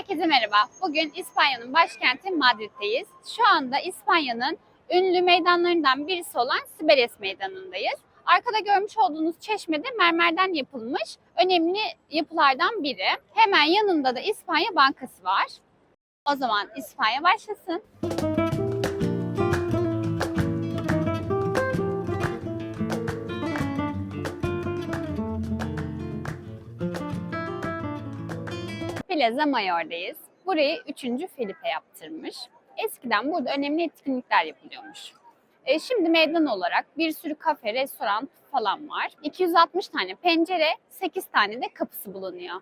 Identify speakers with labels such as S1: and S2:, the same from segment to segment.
S1: Herkese merhaba. Bugün İspanya'nın başkenti Madrid'deyiz. Şu anda İspanya'nın ünlü meydanlarından birisi olan Siberes Meydanı'ndayız. Arkada görmüş olduğunuz çeşme de mermerden yapılmış önemli yapılardan biri. Hemen yanında da İspanya Bankası var. O zaman İspanya başlasın. Plaza Mayor'dayız. Burayı 3. Felipe yaptırmış. Eskiden burada önemli etkinlikler yapılıyormuş. E, şimdi meydan olarak bir sürü kafe, restoran falan var. 260 tane pencere, 8 tane de kapısı bulunuyor.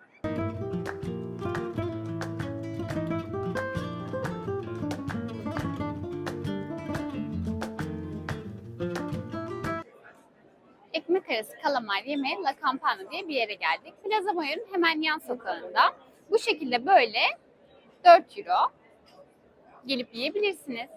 S1: Ekmek arası kalamar yemeye La Campana diye bir yere geldik. Plaza Mayor'un hemen yan sokağında. Bu şekilde böyle 4 euro gelip yiyebilirsiniz.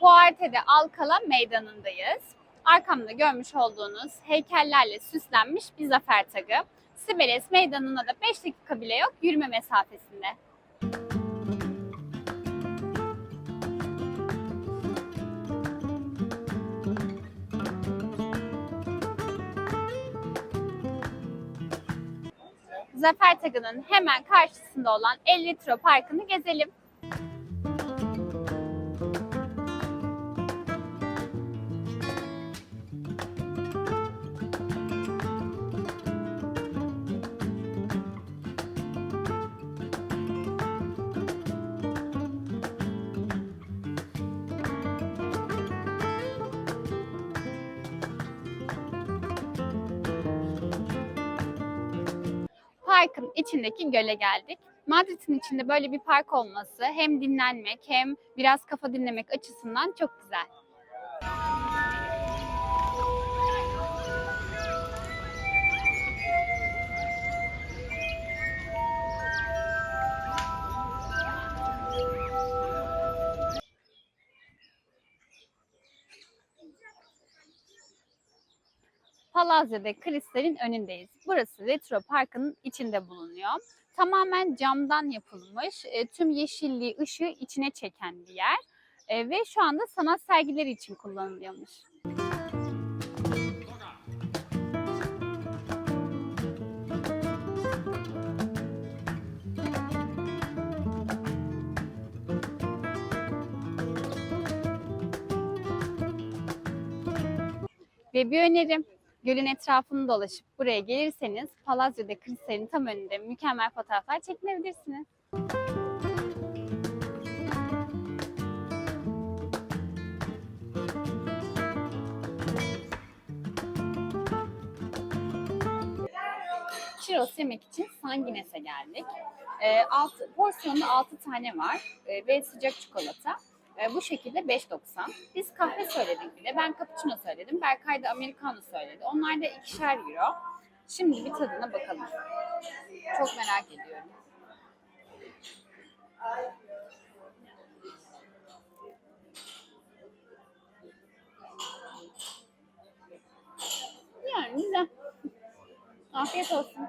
S1: Huarte'de Alcala meydanındayız. Arkamda görmüş olduğunuz heykellerle süslenmiş bir zafer tagı. Siberes meydanına da 5 dakika bile yok yürüme mesafesinde. Zafer Tagı'nın hemen karşısında olan 50 Litro Parkı'nı gezelim. Parkın içindeki göle geldik. Madrid'in içinde böyle bir park olması hem dinlenmek hem biraz kafa dinlemek açısından çok güzel. Palazzo de Cristal'in önündeyiz. Burası Retro Park'ın içinde bulunuyor. Tamamen camdan yapılmış, e, tüm yeşilliği, ışığı içine çeken bir yer. E, ve şu anda sanat sergileri için kullanılıyormuş. Ve bir önerim, gölün etrafını dolaşıp buraya gelirseniz Palazzo de Cristal'in tam önünde mükemmel fotoğraflar çekinebilirsiniz. Churros yemek için Sangines'e geldik. E, altı, porsiyonda 6 tane var e, ve sıcak çikolata. E, bu şekilde 5.90. Biz kahve söyledik bir de. Ben cappuccino söyledim. Berkay da americano söyledi. Onlar da ikişer euro. Şimdi bir tadına bakalım. Çok merak ediyorum. Yani güzel. Afiyet olsun.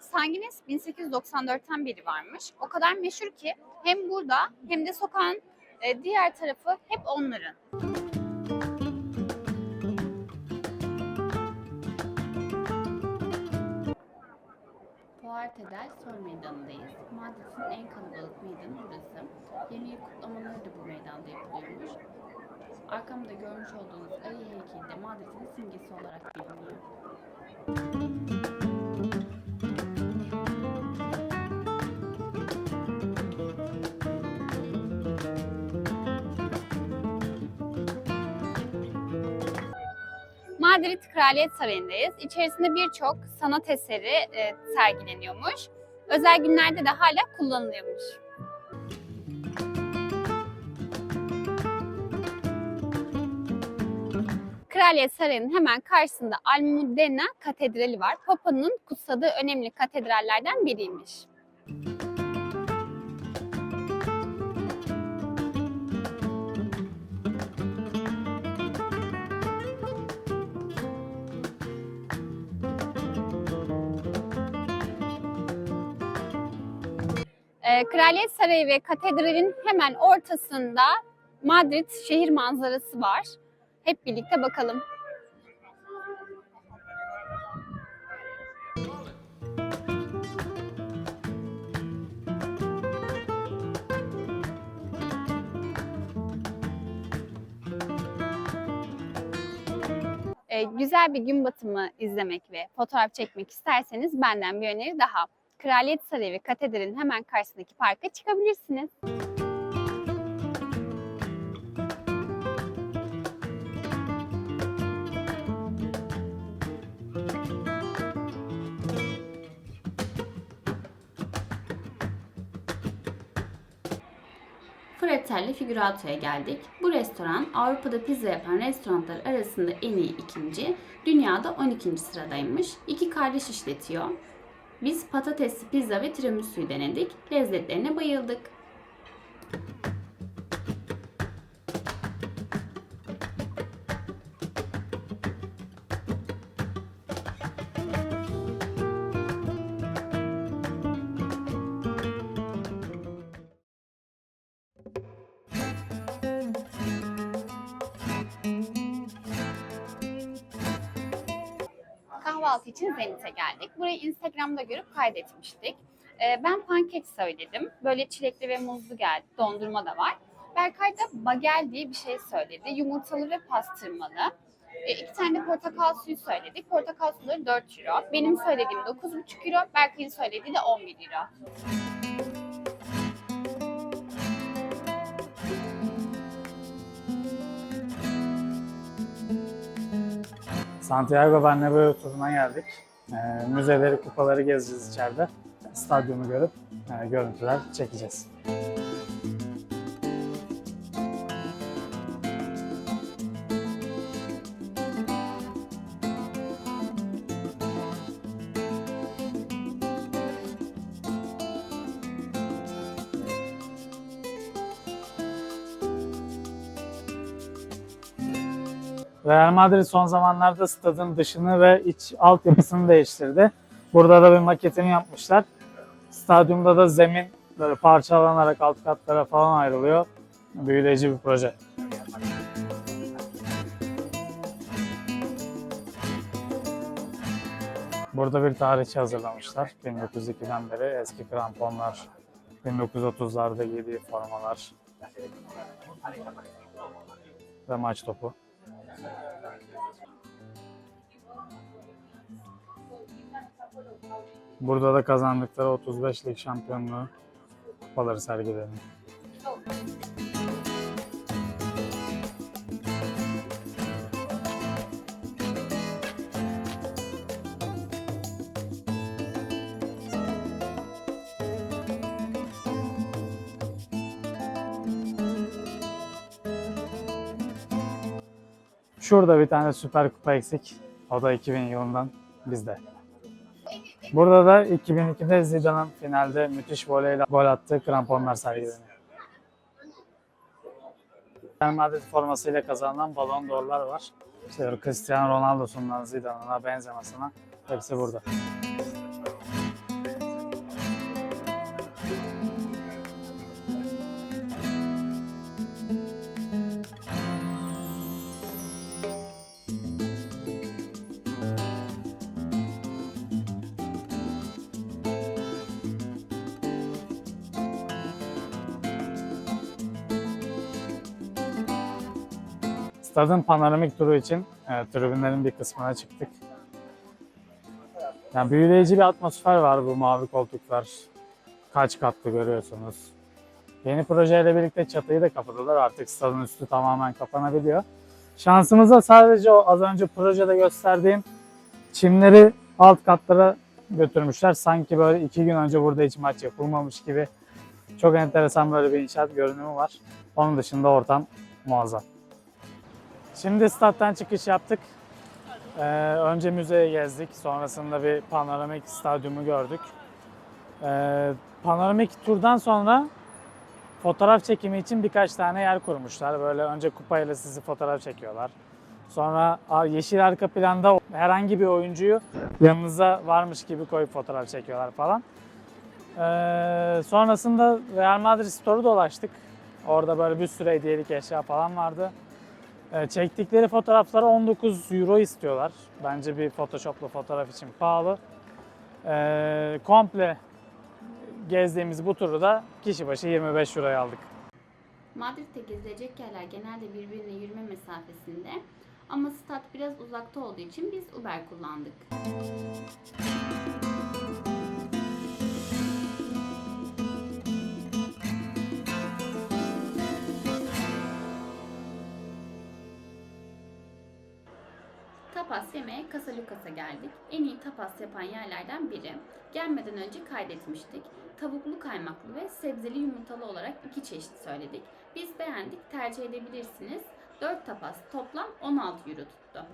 S1: Sangines 1894'ten beri varmış. O kadar meşhur ki hem burada hem de sokağın e, diğer tarafı hep onların. Puerta del Sol meydanındayız. Madrid'in en kalabalık meydanı burası. Yeni yıl kutlamaları da bu meydanda yapılıyormuş. Arkamda görmüş olduğunuz ayı heykeli de Madrid'in simgesi olarak biliniyor. Madrid Kraliyet Sarayı'ndayız. İçerisinde birçok sanat eseri e, sergileniyormuş. Özel günlerde de hala kullanılıyormuş. Kraliyet Sarayı'nın hemen karşısında Almudena Katedrali var. Papa'nın kutsadığı önemli katedrallerden biriymiş. Kraliyet Sarayı ve katedralin hemen ortasında Madrid şehir manzarası var. Hep birlikte bakalım. Ee, güzel bir gün batımı izlemek ve fotoğraf çekmek isterseniz benden bir öneri daha. Kraliyet Sarayı ve Katedral'in hemen karşısındaki parka çıkabilirsiniz. Fratelli Figurato'ya geldik. Bu restoran Avrupa'da pizza yapan restoranlar arasında en iyi ikinci, dünyada 12. sıradaymış. İki kardeş işletiyor. Biz patatesli pizza ve tiramisu'yu denedik. Lezzetlerine bayıldık. Kahvaltı için Zenit'e geldik. Burayı Instagram'da görüp kaydetmiştik. Ee, ben pankek söyledim. Böyle çilekli ve muzlu geldi. Dondurma da var. Berkay da bagel diye bir şey söyledi. Yumurtalı ve pastırmalı. Ee, iki tane de portakal suyu söyledik. Portakal suları 4 euro. Benim söylediğim 9,5 euro. Berkay'ın söylediği de 11 euro.
S2: Santiago Bernabéu turuna geldik. Ee, müzeleri, kupaları gezeceğiz içeride. Stadyumu görüp e, görüntüler çekeceğiz. Real Madrid son zamanlarda stadın dışını ve iç altyapısını değiştirdi. Burada da bir maketini yapmışlar. Stadyumda da zemin böyle parçalanarak alt katlara falan ayrılıyor. Büyüleyici bir proje. Burada bir tarihçi hazırlamışlar. 1902'den beri eski kramponlar, 1930'larda giydiği formalar ve maç topu. Burada da kazandıkları 35 lig şampiyonluğu kupaları sergileniyor. Şurada bir tane süper kupa eksik. O da 2000 yılından bizde. Burada da 2002'de Zidane'ın finalde müthiş voleyle gol attığı kramponlar sergileniyor. Real Madrid formasıyla kazanılan balon d'Or'lar var. İşte Cristiano Ronaldo'sundan Zidane'ına, Benzema'sına hepsi burada. Stadın panoramik turu için e, tribünlerin bir kısmına çıktık. Yani büyüleyici bir atmosfer var bu mavi koltuklar. Kaç katlı görüyorsunuz. Yeni projeyle birlikte çatıyı da kapadılar. Artık stadın üstü tamamen kapanabiliyor. Şansımıza sadece o az önce projede gösterdiğim çimleri alt katlara götürmüşler. Sanki böyle iki gün önce burada hiç maç yapılmamış gibi. Çok enteresan böyle bir inşaat görünümü var. Onun dışında ortam muazzam. Şimdi stat'tan çıkış yaptık. Ee, önce müzeye gezdik. Sonrasında bir panoramik stadyumu gördük. Ee, panoramik turdan sonra fotoğraf çekimi için birkaç tane yer kurmuşlar. Böyle önce kupayla sizi fotoğraf çekiyorlar. Sonra yeşil arka planda herhangi bir oyuncuyu yanınıza varmış gibi koyup fotoğraf çekiyorlar falan. Ee, sonrasında Real Madrid Store'u dolaştık. Orada böyle bir sürü hediyelik eşya falan vardı. Ee, çektikleri fotoğraflara 19 euro istiyorlar. Bence bir photoshoplu fotoğraf için pahalı. Ee, komple gezdiğimiz bu turu da kişi başı 25 euroya aldık.
S1: Madrid'de gezilecek yerler genelde birbirine yürüme mesafesinde ama stat biraz uzakta olduğu için biz Uber kullandık. Yemeye Casa Lucas'a geldik. En iyi tapas yapan yerlerden biri. Gelmeden önce kaydetmiştik. Tavuklu kaymaklı ve sebzeli yumurtalı olarak iki çeşit söyledik. Biz beğendik, tercih edebilirsiniz. 4 tapas toplam 16 euro tuttu.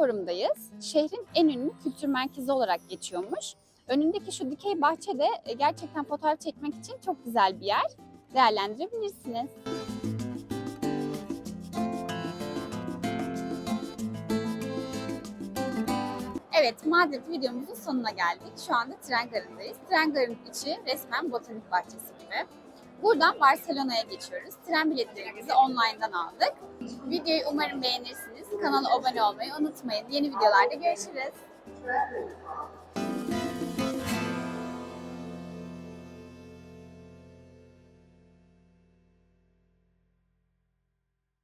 S1: Forum'dayız. Şehrin en ünlü kültür merkezi olarak geçiyormuş. Önündeki şu dikey bahçe de e, gerçekten fotoğraf çekmek için çok güzel bir yer. Değerlendirebilirsiniz. Evet, Madrid videomuzun sonuna geldik. Şu anda tren garındayız. Tren garının içi resmen botanik bahçesi gibi. Buradan Barcelona'ya geçiyoruz. Tren biletlerimizi online'dan aldık. Videoyu umarım beğenirsiniz. Kanala abone olmayı unutmayın. Yeni videolarda görüşürüz.